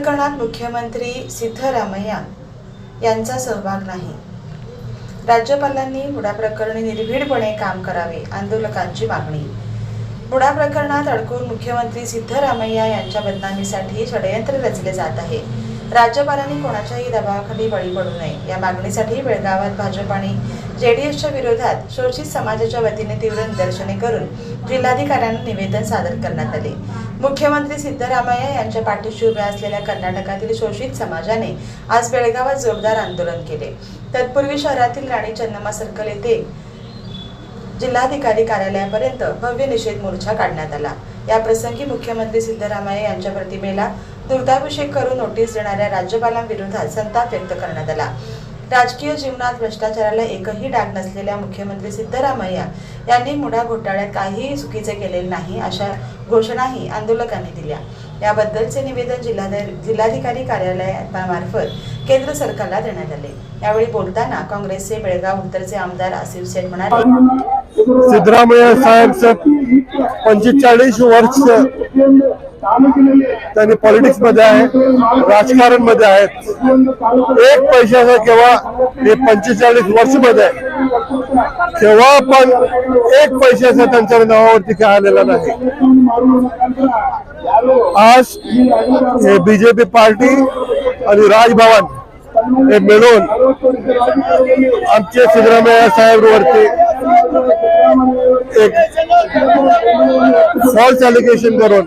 प्रकरणात मुख्यमंत्री सिद्धरामय्या यांचा सहभाग नाही. राज्यपालांनी मुडा प्रकरणी निर्भीडपणे काम करावे आंदोलकांची मागणी. मुडा प्रकरणात अडकून मुख्यमंत्री सिद्धरामय्या यांच्या बदनामीसाठी षडयंत्र रचले जात आहे. राज्यपालांनी कोणाच्याही दबावाखाली बळी पडू नये या मागणीसाठी बेळगावात भाजप आणि जेडीएसच्या विरोधात शोषित समाजाच्या वतीने तीव्र निदर्शने करून जिल्हाधिकाऱ्यांना निवेदन सादर करण्यात आले. मुख्यमंत्री सिद्धरामय्या यांच्या पाठीशी उभ्या असलेल्या कर्नाटकातील शोषित समाजाने आज बेळगावात जोरदार आंदोलन केले. तत्पूर्वी शहरातील राणी चन्नम्मा सर्कल येथे जिल्हाधिकारी कार्यालयापर्यंत भव्य निषेध मोर्चा काढण्यात आला. या प्रसंगी मुख्यमंत्री सिद्धरामय्या यांच्या प्रतिमेला दुर्गाभिषेक करून नोटीस देणाऱ्या राज्यपालांविरोधात संताप व्यक्त करण्यात आला. राजकीय जीवनात भ्रष्टाचाराला एकही डाग नसलेल्या मुख्यमंत्री सिद्धरामय्या यांनी मुडा घोटाळ्यात काहीही चुकीचे केलेले नाही अशा घोषणाही आंदोलकांनी दिल्या. याबद्दलचे निवेदन जिल्हाधिकारी कार्यालयामार्फत केंद्र सरकारला देण्यात आले. यावेळी बोलताना काँग्रेसचे बेळगाव उत्तरचे आमदार आसिफ शेख म्हणाले सिद्धरामय्या साहेबचं पंचेचाळीस वर्ष त्यांनी पॉलिटिक्समध्ये आहे राजकारणमध्ये आहेत एक पैशाचा केव्हा हे पंचेचाळीस वर्षमध्ये आहे. केव्हा पण एक पैशाचा त्यांच्या नावावरती काय आलेला नाही आज हे बीजेपी पार्टी आणि राजभवन हे मिळून आमचे सिद्धरामय्या साहेब वरती एक फॉल्स अलिगेशन करून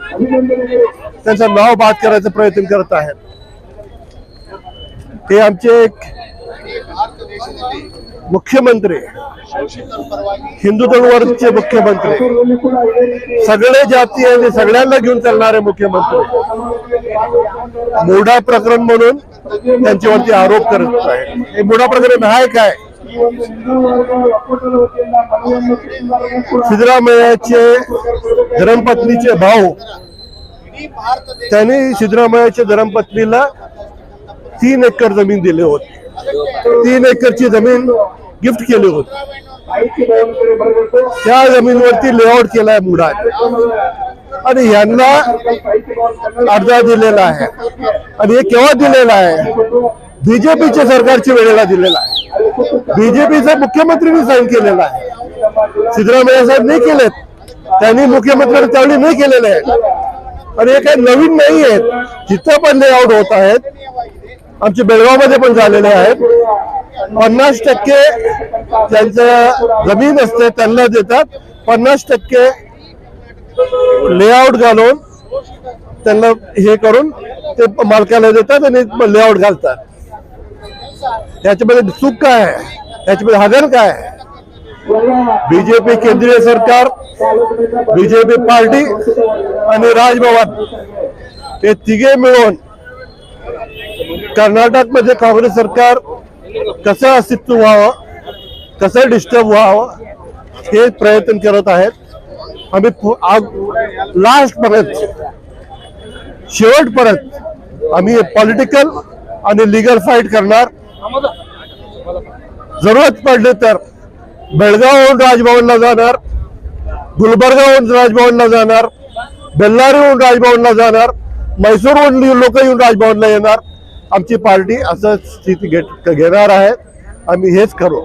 त्यांचं नाव बाद करायचा प्रयत्न करत आहेत. ते आमचे एक मुख्यमंत्री हिंदू दलवरचे मुख्यमंत्री सगळे जाती आणि सगळ्यांना घेऊन चालणारे मुख्यमंत्री. मुडा प्रकरण म्हणून त्यांच्यावरती आरोप करत आहे हे मुडा प्रकरण आहे काय? सिद्धरामय्याचे धर्मपत्नीचे भाऊ. त्यांनी सिद्धरामय्याच्या धर्मपत्नीला तीन एकर जमीन दिली होती. तीन एकरची जमीन गिफ्ट केली होती. त्या जमीनवरती लेआउट केलाय मुडा. आणि यांना अर्जा दिलेला आहे. आणि हे केव्हा दिलेला आहे? बीजेपीच्या सरकारच्या वेळेला दिलेला आहे. बीजेपीचा मुख्यमंत्रीने साईन केलेला आहे. सिद्धरामय्या साहेब नाही केलेत. त्यांनी मुख्यमंत्र्यांनी त्यावेळी नाही केलेले आहेत आणि हे काही नवीन नाही आहेत. जिथं पण लेआउट होत आहेत आमचे बेळगावमध्ये पण झालेले आहेत. पन्नास टक्के त्यांच्या जमीन असते त्यांना देतात. पन्नास टक्के लेआउट घालून त्यांना हे करून ते मालकाला देतात आणि लेआउट घालतात. त्याच्यामध्ये चूक काय आहे? त्याच्यामध्ये हजर काय आहे? बीजेपी केंद्रीय सरकार बीजेपी पार्टी आणि राजभवन हे तिघे मिळून कर्नाटकमध्ये काँग्रेस सरकार कसं अस्तित्व व्हावं कसं डिस्टर्ब व्हावं हे प्रयत्न करत आहेत. आम्ही लास्ट पर्यंत शेवटपर्यंत आम्ही पॉलिटिकल आणि लिगल फाईट करणार. जरूरत पडली तर बेळगावहून राजभवनला जाणार गुलबर्गाहून राजभवनला जाणार बेल्लारीहून राजभवनला जाणार मैसूरहून लोक येऊन राजभवनला येणार. आमची पार्टी असं स्थिती घेत घेणार आहे. आम्ही हेच करू.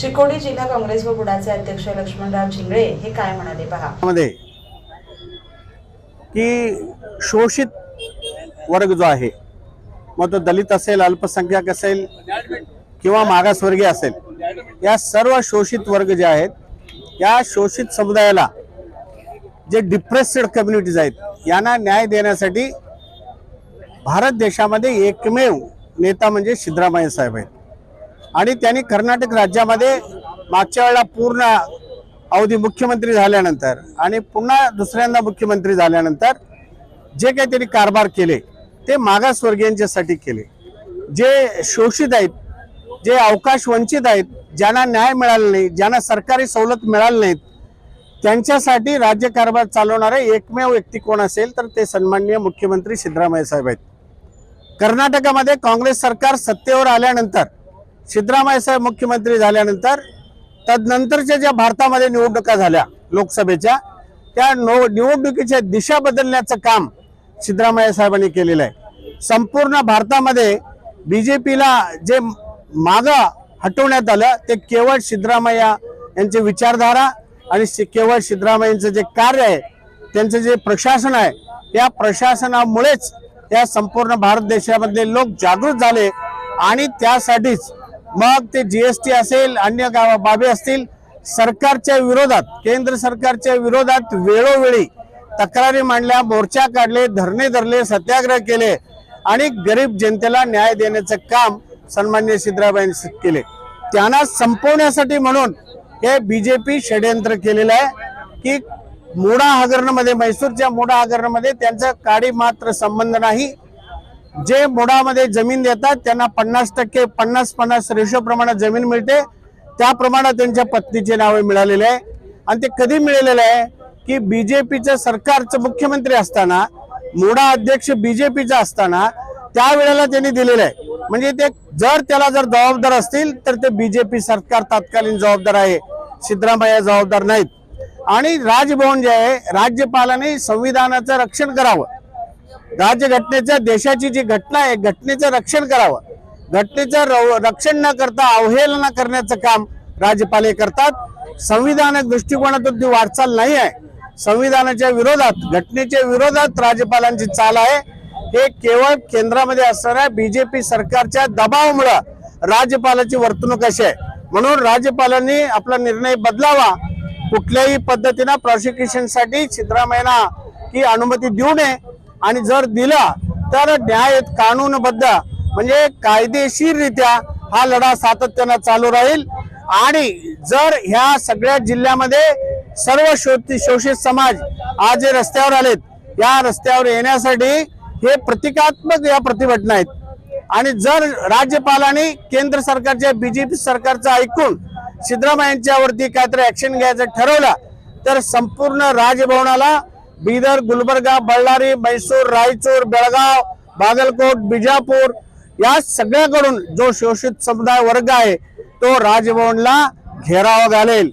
चिकोडी जिल्हा काँग्रेस व बुडाचे अध्यक्ष लक्ष्मणराव झिंगळे हे काय म्हणाले पहा? मध्ये की शोषित वर्ग जो आहे मग तो दलित असेल अल्पसंख्याक असेल किंवा मागासवर्गीय असेल या सर्व शोषित वर्ग जे आहेत या शोषित समुदायाला जे डिप्रेस्ड कम्युनिटीज आहेत यांना न्याय देण्यासाठी भारत देशामध्ये एकमेव नेता म्हणजे सिद्धरामय्या साहेब आहेत. आणि त्यांनी कर्नाटक राज्यामध्ये मागच्या वेळेला पूर्ण अवधी मुख्यमंत्री झाल्यानंतर आणि पुन्हा दुसऱ्यांदा मुख्यमंत्री झाल्यानंतर जे काही त्यांनी कारभार केले ते मागासवर्गीयांच्यासाठी केले. जे शोषित आहेत जे अवकाश वंचित आहेत ज्यांना न्याय मिळाला नाही ज्यांना सरकारी सवलत मिळाली नाहीत त्यांच्यासाठी राज्य कारभार चालवणारे एकमेव व्यक्ती कोण असेल तर ते सन्माननीय मुख्यमंत्री सिद्धरामय्या साहेब आहेत. कर्नाटकामध्ये काँग्रेस सरकार सत्तेवर आल्यानंतर सिद्धरामय्या साहेब मुख्यमंत्री झाल्यानंतर तदनंतरच्या ज्या भारतामध्ये निवडणुका झाल्या लोकसभेच्या त्या नो निवडणुकीच्या दिशा बदलण्याचं काम सिद्धरामय्या साहेबांनी केलेलं आहे. संपूर्ण भारतामध्ये बीजेपीला जे मागं हटवण्यात आलं ते केवळ सिद्धरामय्या यांची विचारधारा आणि केवळ सिद्धरामय्यांचं जे कार्य आहे त्यांचं जे प्रशासन आहे या प्रशासनामुळेच या संपूर्ण भारत देशामधले लोक जागृत झाले आणि त्यासाठीच मग ते जीएसटी असेल अन्य बाबी असतील सरकारच्या विरोधात केंद्र सरकारच्या विरोधात वेळोवेळी तक्रारी मांडल्या मोर्चा काढले धरणे धरले सत्याग्रह केले आणि गरीब जनतेला न्याय देण्याचं काम सन्मान्य सिद्धरामयांनी केले. त्यांना संपवण्यासाठी म्हणून हे बीजेपी षडयंत्र केलेलं आहे की मोडा हगरणमध्ये म्हैसूरच्या मोडा हगरणमध्ये त्यांचा काडी मात्र संबंध नाही. जे मोडामध्ये जमीन देतात त्यांना पन्नास टक्के पन्नास पन्नास रेशो प्रमाणात जमीन मिळते. त्याप्रमाणे त्यांच्या पत्नीचे नावे मिळालेले आहे. आणि ते कधी मिळालेलं आहे की बीजेपीचं सरकारचं मुख्यमंत्री असताना मोडा अध्यक्ष बीजेपीचा असताना त्यावेळेला त्यांनी दिलेलं आहे. म्हणजे ते जर त्याला जर जबाबदार असतील तर ते बीजेपी सरकार तत्कालीन जबाबदार आहे. सिद्धरामय्या जबाबदार नाहीत. आणि राजभवन जे आहे राज्यपालाने संविधानाचं रक्षण करावं. राज्यघटनेच्या देशाची जी घटना आहे घटनेचं रक्षण करावं. घटनेचं रव- रक्षण न करता अवहेलना करण्याचं काम राज्यपाल हे करतात. संविधानिक दृष्टिकोनातून ती वाटचाल नाही आहे. संविधानाच्या विरोधात घटनेच्या विरोधात राज्यपालांची चाल आहे. हे केवळ केंद्रामध्ये असणाऱ्या बीजेपी सरकारच्या दबावामुळं राज्यपालाची वर्तणूक अशी आहे. म्हणून राज्यपालांनी आपला निर्णय बदलावा. कुठल्याही पद्धतीनं प्रॉसिक्युशनसाठी सिद्धरामय्यांना ही अनुमती देऊ नये. आणि जर दिला तर न्याय कानूनबद्ध. म्हणजे कायदेशीररित्या हा लढा सातत्यानं चालू राहील. आणि जर ह्या सगळ्या जिल्ह्यामध्ये सर्व शोषित शोषित समाज आज जे रस्त्यावर आलेत या रस्त्यावर येण्यासाठी हे प्रतिकात्मक या प्रतिभटना आहेत. आणि जर राज्यपालांनी केंद्र सरकारच्या बीजेपी सरकारचं ऐकून सिद्धरामय्यांच्यावरती काहीतरी ऍक्शन घ्यायचं ठरवलं तर संपूर्ण राजभवनाला बिदर गुलबर्गा बಳ್ಳारी मैसूर रायचूर बेळगाव बागलकोट बिजापूर या सगळ्याकडून जो शोषित समुदाय वर्ग आहे तो राजभवनला घेराव घालेल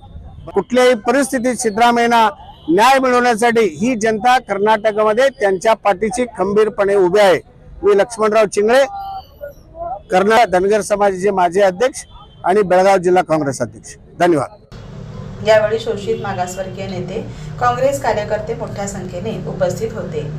कुठल्याही परिस्थितीत सिद्धरामय्यांना न्याय मिळवण्यासाठी ही जनता कर्नाटकामध्ये त्यांच्या पाठीशी खंबीरपणे उभी आहे मी लक्ष्मणराव चिंगळे कर्नाटक धनगर समाजाचे माजी अध्यक्ष आणि बेळगाव जिल्हा काँग्रेस अध्यक्ष धन्यवाद यावेळी शोषित मागासवर्गीय नेते काँग्रेस कार्यकर्ते मोठ्या संख्येने उपस्थित होते.